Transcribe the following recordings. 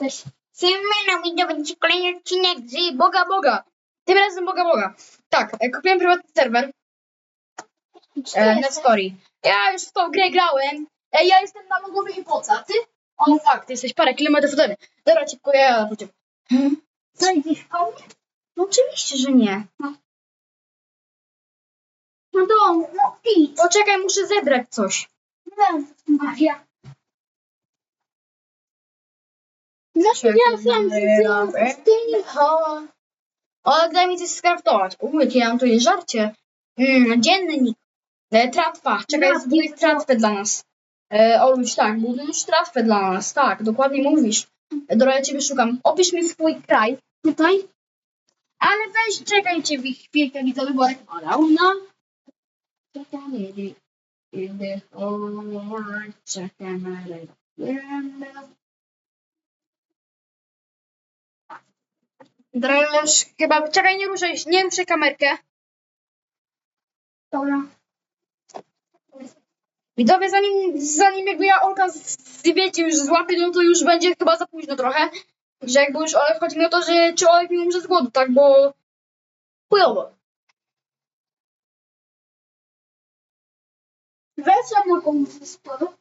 jesteś? Siemano, i to będzie kolejny odcinek z Boga Boga. Tym razem Boga Boga. Tak, e, kupiłem prywatny serwer e, na story. Ja już w tą grę grałem. E, ja jestem na logowej hipoce, a ty? O fakt, ty jesteś parę kilometrów ode mnie. Dobra, ciepło, ja jadę po ciebie. Hmm? Zajdziesz po mnie? No oczywiście, że nie. No to, no idź. Poczekaj, muszę zebrać coś. No, Maria. Znaczy, ja wiem, że ty nie O, daj mi coś skraftować. Uj, jakie ja mam tu żarcie. Mm, dziennik. E, tratwa. Czekaj, Ja zbuduj tratwę dla nas. E, Oluś, tak, budujesz tratwę dla nas. Tak, dokładnie mówisz. E, Dobra, ja ciebie szukam. Opisz mi swój kraj. Tutaj? Ale weź, czekajcie chwilkę, widzę wyborek. No. Czekamy, idy, idy, Teraz chyba, czekaj, nie ruszaj, nie ruszaj kamerkę. Dobra. Widzowie, zanim, zanim jakby ja Olka z, wiecie, już złapię, no to już będzie chyba za późno trochę. Że jakby już Olek, chodzi mi o to, że czy Olek mi umrze z głodu, tak, bo chujowo. Weź ja mogą ze spodu.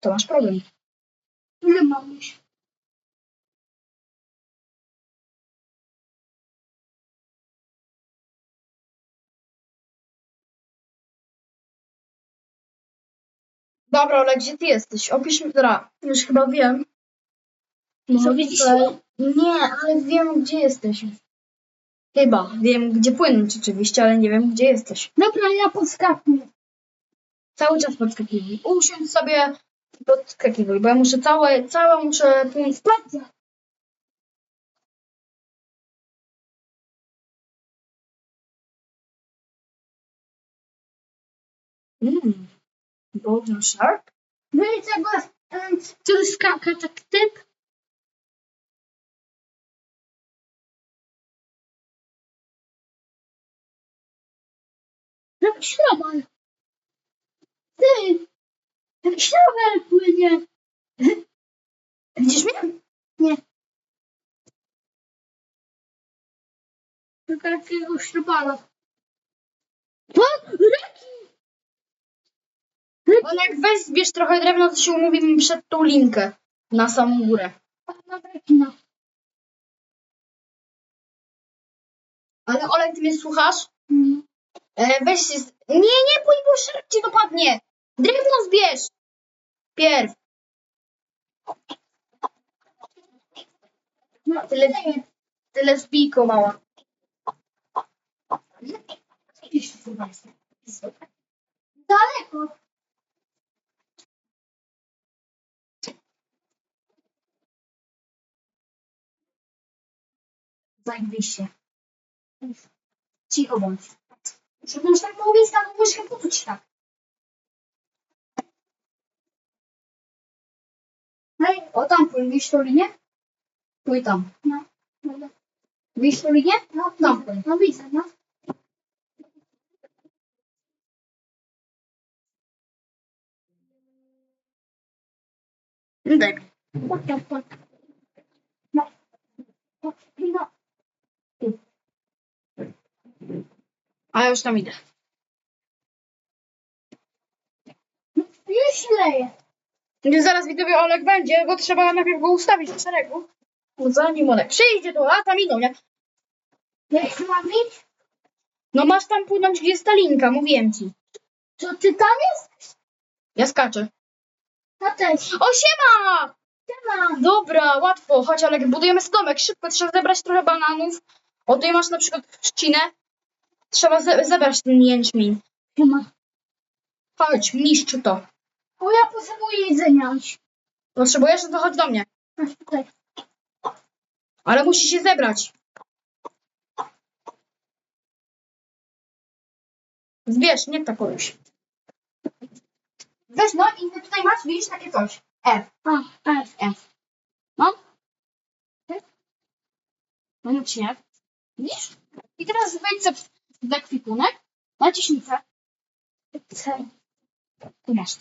To masz problem. Ile mam już? Dobra, Olek, gdzie ty jesteś? Opisz mi, dobra, już chyba wiem. Co, widzisz? tutaj? Nie, ale wiem, gdzie jesteś. Chyba, wiem, gdzie płynąć oczywiście, ale nie wiem, gdzie jesteś. Dobra, ja podskakuję. Cały czas podskakiwuj. Usiądź sobie i podskakiwuj, bo ja muszę całe, całe muszę płynąć. Spacja. Mmm, golden shark? No i tego, który skaka, tak typ. Jak śrubal. Ty, jak śrubal płynie. Widzisz mnie? Nie. Do takiego śrubala. O, reki! Olek, weź zbierz trochę drewna, to się umówimy przed tą linkę na samą górę. Ale Olek, ty mnie słuchasz? Mm. E, weź się... Z... Nie, nie płyń, bo ci dopadnie. Drewno zbierz. Pierw. No, Tyle, tyle zbijko mała. Daleko. Zajebiście. Cicho bądź. Żebyś tak mówił, z taką łyżkę poczuć tak. Hej, O tam widzisz tą linię? Płyń tam. no, no, Widzisz tą linię? no, No. widzę, no widzę, no. What the fuck? No. No, no. A ja już tam idę. Już leje. Gdy zaraz widzowie Olek będzie, bo trzeba najpierw go ustawić w szeregu. Bo Zanim Olek przyjdzie, to lata miną, nie? Jak mam iść? No masz tam płynąć, gdzie jest ta linka, mówiłem ci. Co ty tam jest? Ja skaczę. No też. O, siema! Siema. Dobra, łatwo. Chodź, Olek, budujemy domek. Szybko, trzeba zebrać trochę bananów. O, tutaj masz na przykład trzcinę. Trzeba ze zebrać ten jęczmień. Chodź, niszcz to. O, ja potrzebuję jedzenia. Potrzebujesz? No to chodź do mnie. Ale musisz się zebrać. Zbierz, nie tak kogoś. Weź no i ty tutaj masz, widzisz, takie coś. F. A, F. F. No. No nic nie. Widzisz? I teraz wejdź sobie w ekwipunek. Naciśnij C. C. Tu masz.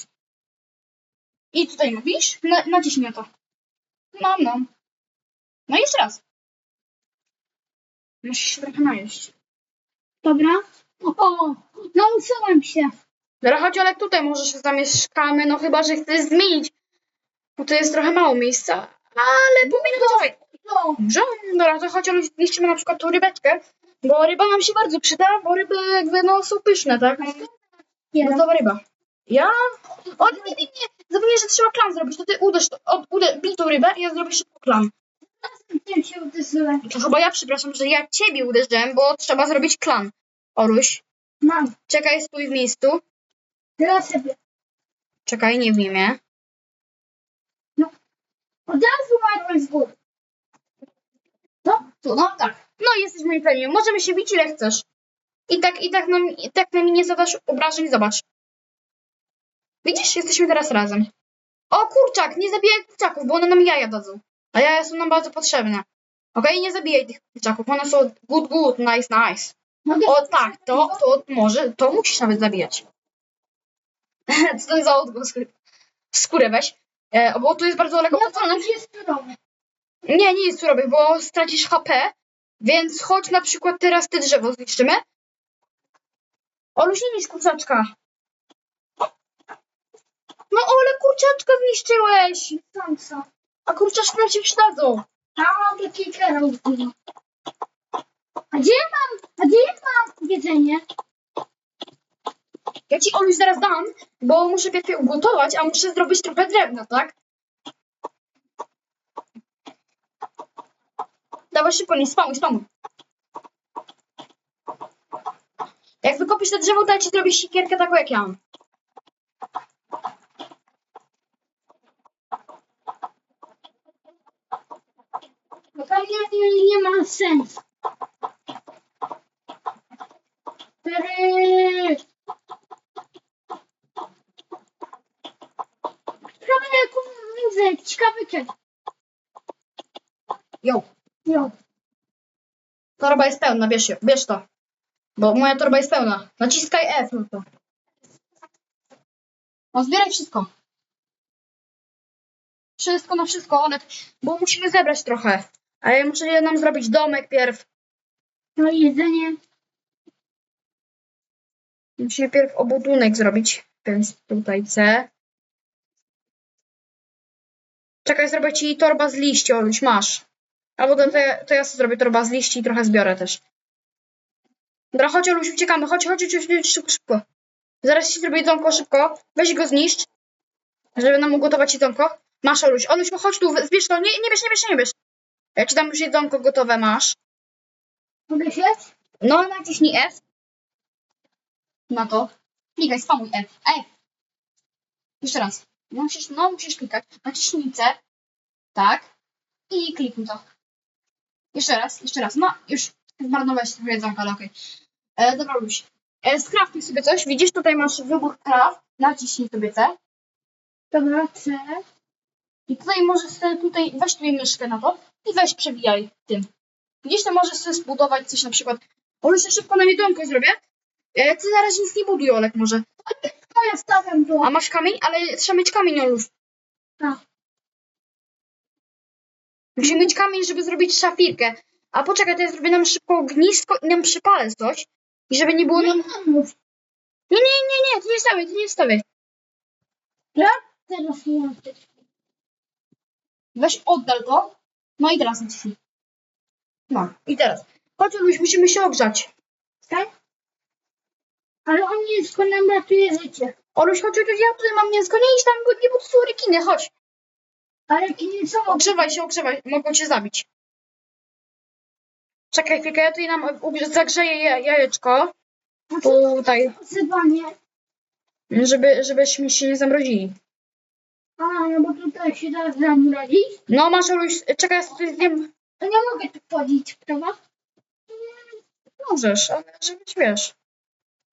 I tutaj mówisz, na, naciśnij na to. No, no. No i jeszcze raz. Musisz się trochę najeść. Dobra. O, nauczyłem się. Dobra, chodź Olek, tutaj może się zamieszkamy, no chyba, że chcesz zmienić. Bo to jest trochę mało miejsca. Ale być fajnie. No, Dobrze? Dobra, to Olek, zniszczymy na przykład tą rybeczkę. Bo ryba nam się bardzo przyda, bo ryby jakby no są pyszne, tak? No jeden. dobra ryba. Ja? O, nie, nie, nie. Zapomniałeś, że trzeba klan zrobić. To ty uderz, to- od, uder, bij tą rybę i ja zrobię szybko klan. Nie. To chyba ja, przepraszam, że ja ciebie uderzyłem, bo trzeba zrobić klan. Oruś, Mam. czekaj, stój w miejscu. Teraz sobie. Czekaj, nie w imię. Od razu umarłem z góry. No, tu, no tak. No jesteś moim premium. Możemy się bić ile chcesz. I tak, i tak nam, i tak nam nie zadasz obrażeń, zobacz. Widzisz, jesteśmy teraz razem. O, kurczak, nie zabijaj kurczaków, bo one nam jaja dadzą. A jaja są nam bardzo potrzebne. Okej, nie zabijaj tych kurczaków, one są good, good, nice, nice. Mogę O tak, to, to może, to musisz nawet zabijać. Co to za odgłos? Skórę weź. E, bo tu jest bardzo lekko Ja to jest. Nie, nie jest surowy, bo stracisz HP, więc chodź na przykład teraz te drzewo zniszczymy. Oluś, nie niż kurczaczka. No ale kurczaczka zniszczyłeś! Tam co? A kurczaczki nam się przydadzą. A mam taki kierał. A gdzie ja mam? A gdzie ja mam jedzenie? Ja ci Oluś zaraz dam, bo muszę pierw je ugotować, a muszę zrobić trochę drewna, tak? Dawaj szybko, nie spamuj, spamuj. Jak wykopisz to drzewo, to ja ci zrobię sikierkę taką jak ja mam. Bo pewnie nie, nie ma sensu. Cztery. Prawie jak widzę, ciekawy ciek. Jo. Jo. Torba jest pełna, bierz bierz to. Bo moja torba jest pełna. Naciskaj F, no to. No zbieraj wszystko. Wszystko na wszystko, one, bo musimy zebrać trochę. A ja muszę nam zrobić domek pierw. No i jedzenie. Musimy pierw obudunek zrobić, więc tutaj C. Czekaj, zrobię ci torba z liści, Oluś, masz. Albo to, to, ja, to ja sobie zrobię torba z liści i trochę zbiorę też. Dobra, chodź Oluś, uciekamy, chodź, chodź, chodź, chodź szybko, szybko. Zaraz ci zrobię jedzonko szybko, weź go zniszcz, żeby nam ugotować jedzonko. Masz Oluś, Oluś, chodź tu, zbierz to, nie, nie bierz, nie bierz, nie bierz. Ja ci dam już jedzonko gotowe, masz. Mogę się? No, naciśnij F. Na to. Klikaj, spamuj F. F. Jeszcze raz. No, musisz, no, musisz klikać. Naciśnij C. Tak. I kliknij to. Jeszcze raz, jeszcze raz. No, już zmarnowałeś trochę jedzonka, ale okej. E, Dobra, Luś. E, skraftuj sobie coś. Widzisz, tutaj masz wybór craft. Naciśnij sobie C. Dobra, C. I tutaj możesz sobie tutaj, weź tutaj myszkę na to i weź przewijaj tym. Widzisz, to możesz sobie zbudować coś na przykład. O, już szybko na jedzonko zrobię. E, ty na razie nic nie buduj, Olek, może. To ja stawiam tu. A masz kamień? Ale trzeba mieć kamień, Oluś. Tak. Musimy mieć kamień, żeby zrobić szafirkę. A poczekaj, to ja zrobię nam szybko ognisko i nam przypalę coś. I żeby nie było nam... Nie. Nie, nie, nie, ty nie stawiaj, ty nie stawiaj. Teraz nie mam. Weź oddal to. No i teraz naciśnij. No, i teraz. Chodź, Oluś, musimy się ogrzać. Tak? Ale on nie jest nam ratuje życie. Oluś, chodź, chodź, ja tutaj mam mięsko. Nie idź tam, nie budź rekiny, chodź. Ale są Ogrzewaj się, ogrzewaj, mogą cię zabić. Czekaj chwilkę, ja tutaj nam zagrzeję ja- jajeczko. Tutaj, Odzywanie. żeby, żebyśmy się nie zamrozili. A, no bo tutaj się da zamrozić. No, masz Oluś, czekaj, ja sobie zjem. To nie mogę tu wchodzić, prawda? Możesz, ale żebyś wiesz.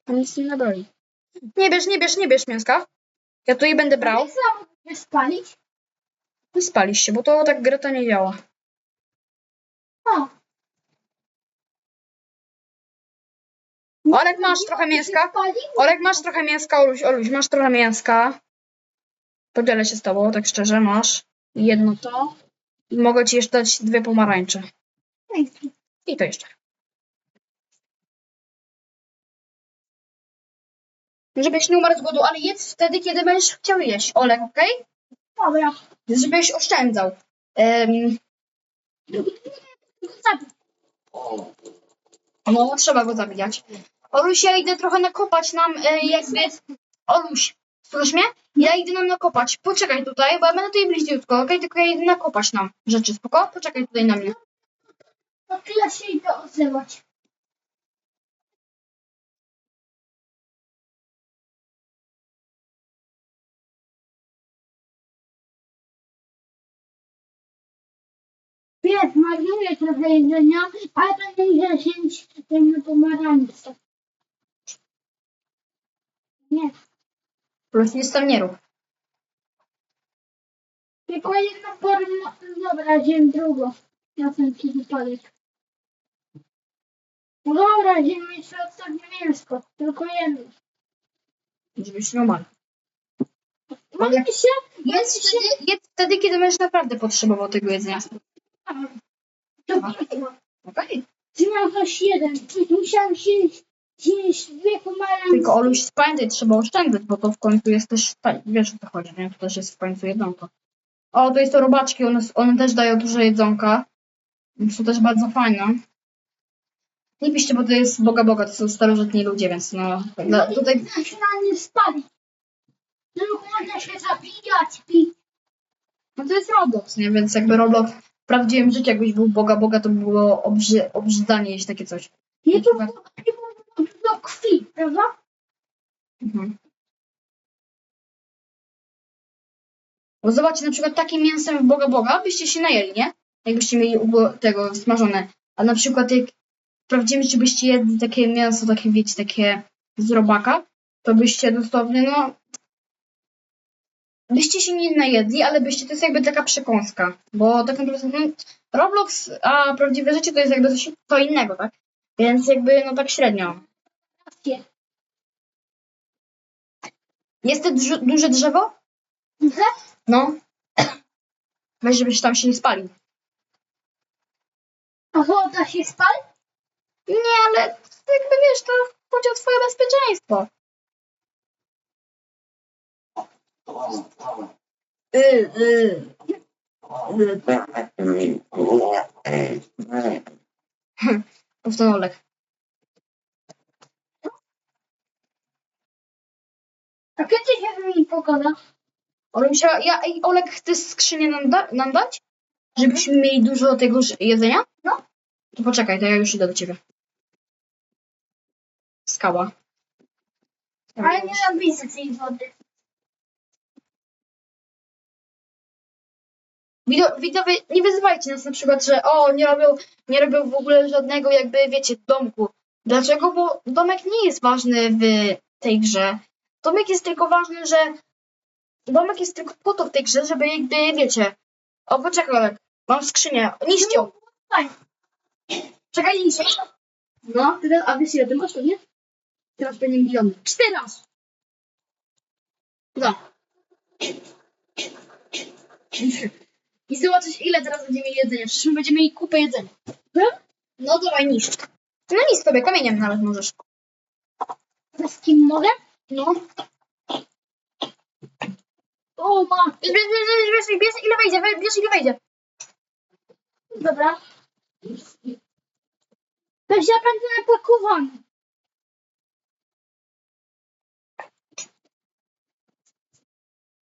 Tam nic nie nadoli. Nie bierz, nie bierz, nie bierz mięska. Ja tutaj będę brał. Nie chcę mogę spalić. I spalisz się, bo to tak gra nie działa. O. Olek, masz trochę mięska? Olek, masz trochę mięska, Oluś, Oluś, masz trochę mięska. Podzielę się z tobą, tak szczerze, masz. Jedno to. I mogę ci jeszcze dać dwie pomarańcze. I to jeszcze. Żebyś nie umarł z głodu, ale jedz wtedy, kiedy będziesz chciał jeść. Olek, okej? Dobra. Żebyś oszczędzał. Um, no, trzeba go zabijać. Oluś, ja idę trochę nakopać nam e, jakby... Oluś, słuchasz mnie? Ja idę nam nakopać. Poczekaj tutaj, bo ja będę tutaj bliźniutko, okej? Tylko ja idę nakopać nam rzeczy, spoko? Poczekaj tutaj na mnie. To tyle się idę odzywać. Wiesz, marnuję trochę jedzenia, ale będę 10 na pomarańcze. Nie, Plus nie rób. tylko jedną porę, dobra, zjem drugą. Na wszelki wypadek. No Dobra, zjem jeszcze ostatnie mięsko, tylko jedno. Żebyś nie umarł. Mogę się? Jedz wtedy, jedz wtedy, kiedy będziesz naprawdę potrzebował tego jedzenia. Dobra. Okej. Znalazłeś jeden. Musiałem się zjeść dwie pomarańcze. Tylko Oluś, pamiętaj, trzeba oszczędzać, bo to w końcu jest też, ta- wiesz o co chodzi, nie? To też jest w końcu jedzonko. O, to jest to robaczki, one, one też dają dużo jedzonka. Są też bardzo fajne. Nie piszcie, bo to jest Boga Boga, to są starożytni ludzie, więc no, dla, tutaj Można się na nie spalić. Tylko można się zabijać, pić. no to jest Roblox, nie? Więc jakby Roblox prawdziwym życiu, jakbyś był Boga Boga, to by było obrzy, obrzydzanie jeść takie coś. Nie to nie było do krwi, prawda? Mhm. Bo zobaczcie, na przykład takim mięsem w Boga Boga byście się najęli, nie? Jakbyście mieli tego smażone. A na przykład jak w prawdziwym życiu byście jedli takie mięso, takie wiecie, takie z robaka, to byście dosłownie, no... Byście się nie najedli, ale byście, to jest jakby taka przekąska. Bo tak naprawdę no, Roblox, a prawdziwe życie to jest jakby coś to innego, tak? Więc jakby, no tak średnio. Jest to duże, duże drzewo? Że? No. Weź, żebyś tam się nie spalił. A woda się spali? Nie, ale jakby wiesz, to chodzi o twoje bezpieczeństwo. Mów ten Olek. A kiedy się zmieni pogoda? Olusia, ja, ej, Olek, chcesz skrzynię nam, da, nam dać? Żebyśmy mieli dużo tego jedzenia? No. To poczekaj, to ja już idę do ciebie. Skała. Ale nie napisy tej wody. Widzowie, nie wyzywajcie nas na przykład, że o, nie robią, nie robią w ogóle żadnego jakby, wiecie, domku. Dlaczego? Bo domek nie jest ważny w tej grze. Domek jest tylko ważny, że domek jest tylko po to w tej grze, żeby jakby, wiecie, o, poczekaj, Olek, mam skrzynię, niszcz ją. Czekaj, niszcz ją. No, teraz, a wiesz ile ty masz, to nie? Teraz będzie milion. Cztery razy. No. I zobaczysz, ile teraz będziemy mieli jedzenia. Przecież my będziemy mieli kupę jedzenia. No dawaj, niszcz. No niszcz sobie, kamieniem nawet możesz. Z kim mogę? No. O, ma. Bierz, bierz, bierz, bierz, bierz ile wejdzie, we- bierz ile wejdzie. Dobra. Weź ja będę napakowany.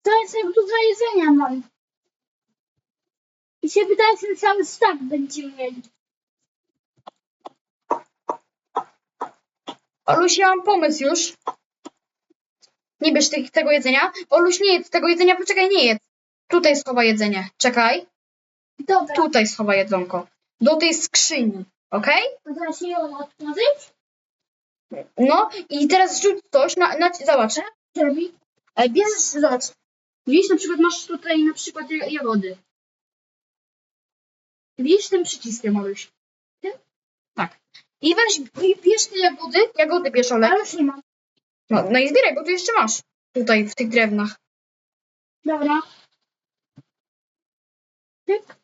To jest jak dużo jedzenia mam. I się wydaje, że cały stak będziemy mieli. Oluś, ja mam pomysł już. Nie bierz tych, tego jedzenia. Oluś, nie jedz tego jedzenia, poczekaj, nie jedz. Tutaj schowa jedzenie. Czekaj. Dobra, Tutaj schowa jedzonko. Do tej skrzyni. Okej? to teraz się ją otworzyć. No i teraz rzuć coś na, na zobacz. Zrobi. Ale bierzesz, zobacz. Widzisz, na przykład masz tutaj na przykład ja- jagody. Widzisz tym przyciskiem, Oluś? Tym? Tak. I weź, i bierz te jagody, jagody bierz, Olek. Ale już nie mam. No, no i zbieraj, bo tu jeszcze masz. Tutaj, w tych drewnach. Dobra. Tyk.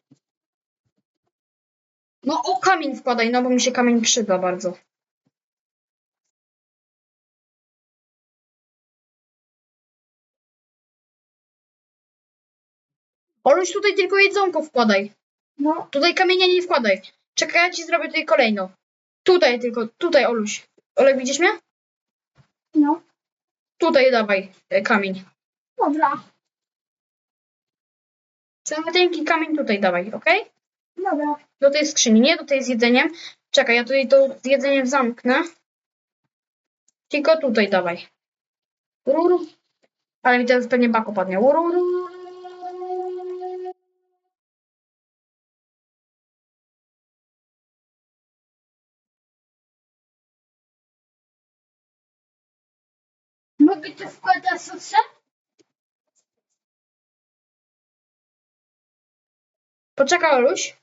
No o kamień wkładaj, no bo mi się kamień przyda bardzo. Oluś, tutaj tylko jedzonko wkładaj. No, Tutaj kamienia nie wkładaj. Czekaj, ja ci zrobię tutaj kolejno. Tutaj tylko, tutaj Oluś. Olek, widzisz mnie? no, Tutaj dawaj e, kamień. dobra, Cały kamień tutaj dawaj, okej? dobra. Do tej skrzyni, nie do tej z jedzeniem. Czekaj, ja tutaj to z jedzeniem zamknę. Tylko tutaj dawaj. Ruru. Ale mi teraz pewnie bak opadnie. Ruru. Mogę tu wkładać sosę? Poczekaj, Oluś.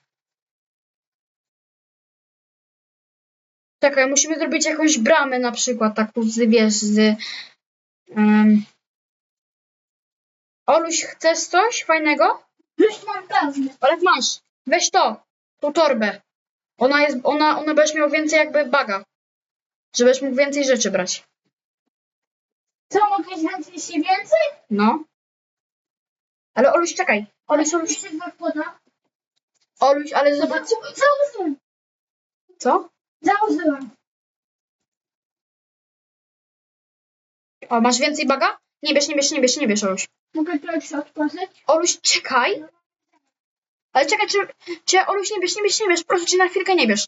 Czekaj, musimy zrobić jakąś bramę na przykład, taką z, wiesz, z... Um... Oluś, chcesz coś fajnego? Już mam pełny. Olek, masz. Weź to. Tą torbę. Ona jest, ona, ona będziesz miał więcej jakby baga. Żebyś mógł więcej rzeczy brać. Co, mogę się więcej? No. Ale Oluś, czekaj. Oluś, Oluś, się zakłada. Oluś, ale zobacz. Założyłem, Co? założyłem. O, masz więcej baga? Nie bierz, nie bierz, nie bierz, nie bierz, Oluś. Mogę to się otworzyć? Oluś, czekaj. Ale czekaj, czy, czy Oluś nie bierz, nie bierz, nie bierz. Proszę cię, na chwilkę nie bierz.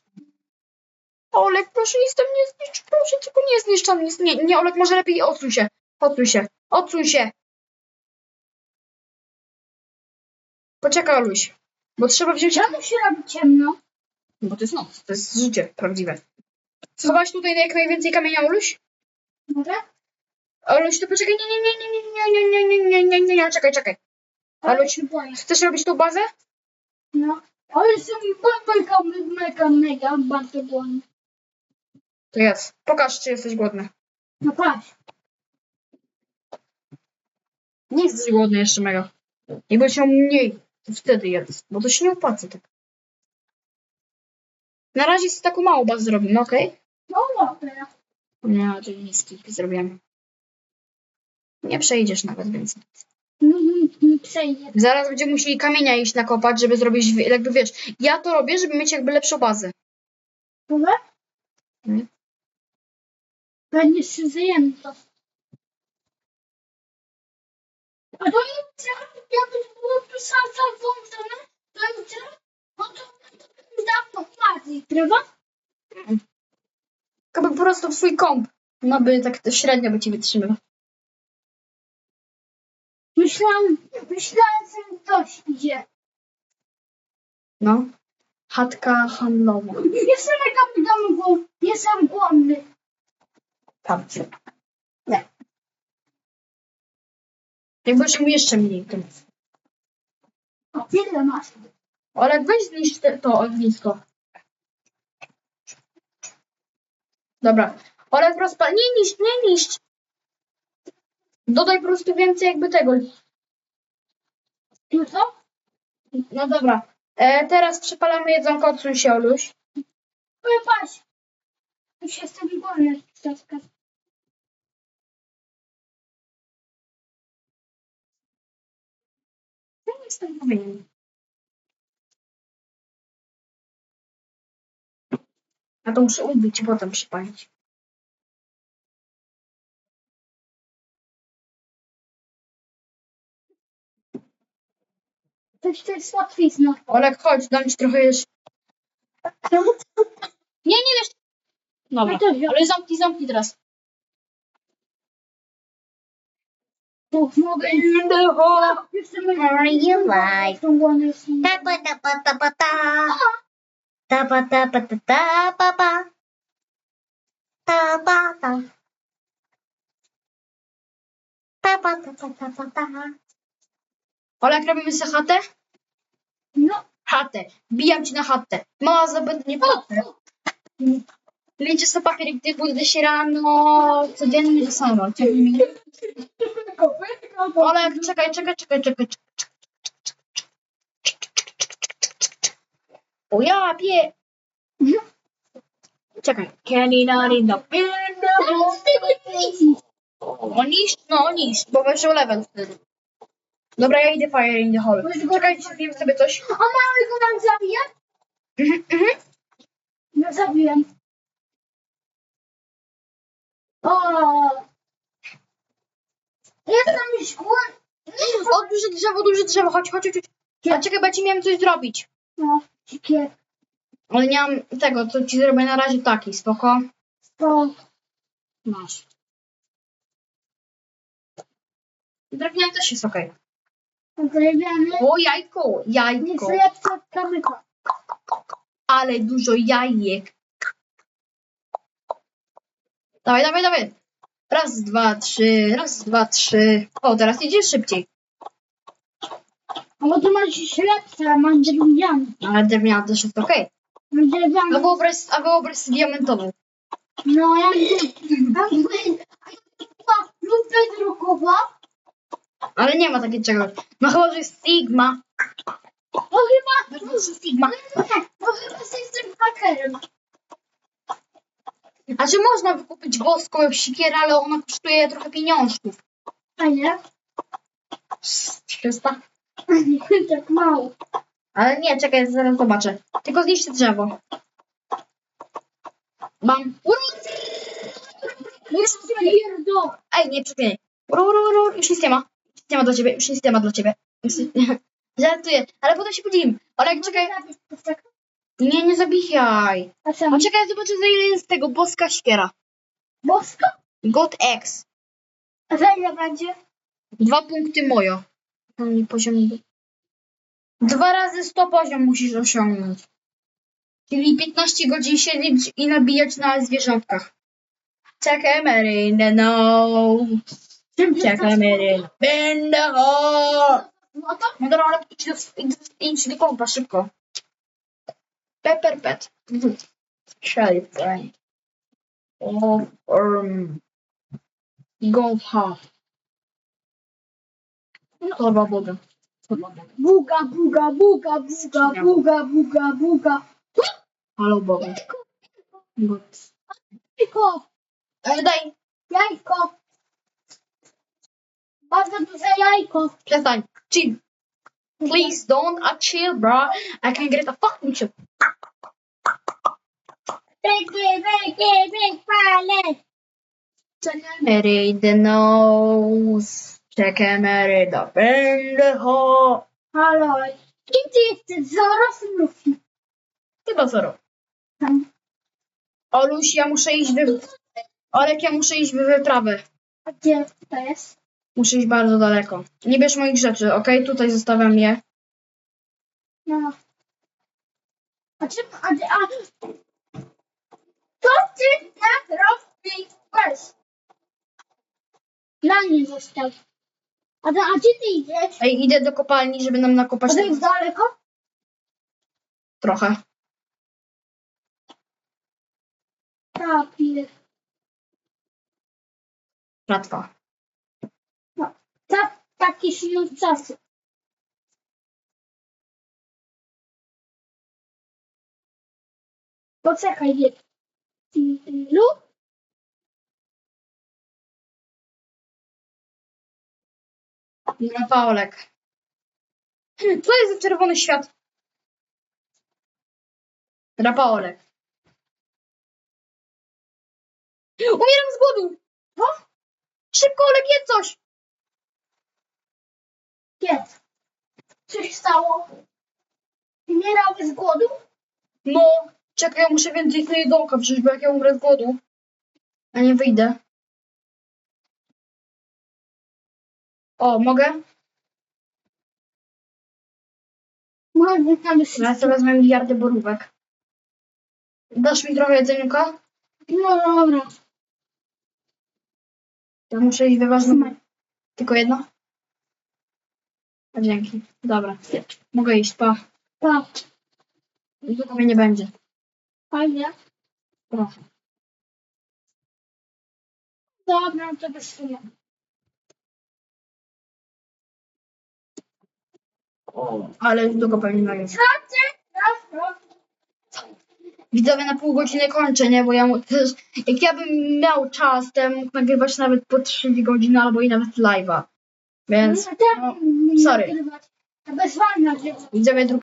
Olek, proszę, jestem nie zniszcz, proszę, tylko nie zniszcz tam nic. Nie, nie, Olek, może lepiej odsuń się. Odsuń się, odsuń się. Poczekaj, Oluś. Bo trzeba wziąć... Czemu się robi ciemno? Bo to jest noc, to jest życie prawdziwe. Schować tutaj jak najwięcej kamienia, Oluś? Mogę? Oluś, to poczekaj, nie, nie, nie, nie, nie, nie, nie, nie, nie, nie, nie, nie, czekaj, czekaj. Się boję. chcesz robić tą bazę? No. Ale są mega, mega, mega, bardzo głodny. To jest. Pokaż, czy jesteś głodny. No patrz. Nie jesteś głodny jeszcze mega. Jak będziesz miał mniej, to wtedy jedz, bo to się nie opłaca tak. Na razie sobie taką małą bazę zrobimy, okej? No dobra. Nie, to nie skipki zrobiłem. Nie przejdziesz nawet, więc. Nie, nie, nie przejdzie. Zaraz będziemy musieli kamienia iść nakopać, żeby zrobić, jakby wiesz, ja to robię, żeby mieć jakby lepszą bazę. Dobra? Nie. Bence sizi yendi. Adamın cevap yapıp bulup dışarıdan komutanı döndürüp oturduğumuzdan poparli. Drewa? Tylko po prostu w swój kąt. No by tak to średnio by cię wytrzymywał. Myślałam, myślałam, że ktoś idzie. No. Chatka handlowa. Jestem mega w domu, jestem głodny. Tam. Nie. Jak będziesz jeszcze mniej, to O, tyle masz. Ale weź zniszcz te, to ognisko. Dobra. Ale rozpal. Nie niszcz, nie niszcz. Dodaj po prostu więcej jakby tego. Tu co? No dobra. E, teraz przypalamy jedzonko, odsuń się, Oluś. Oj, patrz. Już jestem głodny troszkę. Ja nie jestem powinien. A to muszę i potem przypalić. Coś to jest łatwizna. Olek, chodź, dam ci trochę jeszcze. Nie, nie wiesz. Dobra, No to wziął. ale zamknij, zamknij teraz. Jestem Are you like Tapa tapa tapa ta. Tapa tapa ta ta pa pa. Tapa ta. Tapa tapa tapa ta. Olek, robimy sobie chatę? No, Chatę. Bijam ci na chatę. Mała zdobędzie nie Liczę sobie papier, gdy budzę się rano. Codziennie to samo. Olek, czekaj, czekaj, czekaj, czekaj. czekaj. O ja pie. Czekaj. Kenny tego nic. O niż, no niż, bo weszł level wtedy. Dobra, ja idę fire in the hall. Czekajcie, zjem sobie coś. A małego mam zabijać? Mhm, mhm. No zabiłem. O. Jestem już głodny. O, duże drzewo, duże drzewo, chodź, chodź, chodź. A czekaj, bo ja ci miałem coś zrobić. No, cikier. Ale nie mam tego, to ci zrobię na razie taki, spoko. To. Masz. Drewniany też jest okej. Zajebiamy. O, jajko, Nie jajko. od kamyka. Ale dużo jajek. Dawaj, dawaj, dawaj. Raz, dwa, trzy, raz, dwa, trzy. O, teraz idziesz szybciej. A bo tu masz lepsze, a mam drewniane. Ale drewniana też jest okej. Mam A drewniane. wyobraź, a wyobraź sobie diamentową. No, jakby... Jakby... Lub wydrukowa. Ale nie ma takiego czegoś. No chyba, że jest Sigma. No chyba... Że Sigma. Nie, no chyba jestem hakerem. A czy można wykupić boską siekierę, ale ona kosztuje trochę pieniążków. A nie? 300. tak mało. Ale nie, czekaj, zaraz zobaczę. Tylko zniszczę drzewo. Mam. Jest pierdo. Ej, nie przeklinaj. Już nic nie ma. Nic nie ma dla ciebie. Już nic nie ma dla ciebie. Żartuję. Ale potem się podzielimy. Ale czekaj. Nie, nie zabijaj. A co? A czekaj, zobaczę za ile jest tego boska świera. Bosko? God X. A za ile będzie? Dwa punkty mojo. Tam poziom. Dwa razy 100 poziom musisz osiągnąć. Czyli 15 godzin siedzieć i nabijać na zwierzątkach. Czekaj, Mary in the nose. Czekaj, Mary in the hole. No to No dobra, ale idź do, idź, idź do kompa szybko. Pepper pet. Shelly friend. Of um, golf half. Torba Boga. Torba Boga. buga, buga, buga, buga, buga, buga, buga. Halo Boga. God. Jajko, E, daj, jajko. Bardzo duże jajko. przestań. Chill. Please don't uh, chill, bro. I can get a fucking chill. Wielkie, wielkie, wielkie pale. Mary in the nose. In the hole. Halo. Kim ty jesteś? Zoros Luffy. Chyba zero. Tam. Oluś, ja muszę iść wy... Olek, ja muszę iść w wyprawę. A gdzie to jest? Muszę iść bardzo daleko. Nie bierz moich rzeczy, okej? Tutaj zostawiam je. No. A czym, a, a, co ty tak robisz? Dla mnie zostaw. A, to- a gdzie ty idziesz? Ej, idę do kopalni, żeby nam A nakopać to tego jest daleko? trochę. Tak, ile. Taki silny czasu. Poczekaj, nie. Ilu? Na Olek. Co jest za czerwony świat? Rapaolek. Umieram z głodu! Co? Szybko, Olek, jedz coś! Jest. Co się stało? Umierałeś z głodu? No, czekaj, ja muszę więcej sobie jedzonka wziąć, bo jak ja umrę z głodu, a nie wyjdę. O, mogę? Może tam Ja sobie wezmę miliardy borówek. Dasz mi trochę jedzonka? No dobra. Ja muszę iść wyważnie. Trzymaj. Tylko jedno? A dzięki. Dobra. Mogę iść, pa. Tak, Długo mnie nie będzie. fajnie. Proszę. Dobra, to bez sumie. Ale już długo pewnie na już. Co ty? Raz, raz. Widzowie na pół godziny kończę, nie? Bo ja mu- też, jak ja bym miał czas, to ja mógł nagrywać nawet po 3 godziny albo i nawet live'a. Więc No, tak, sorry. nagrywać. To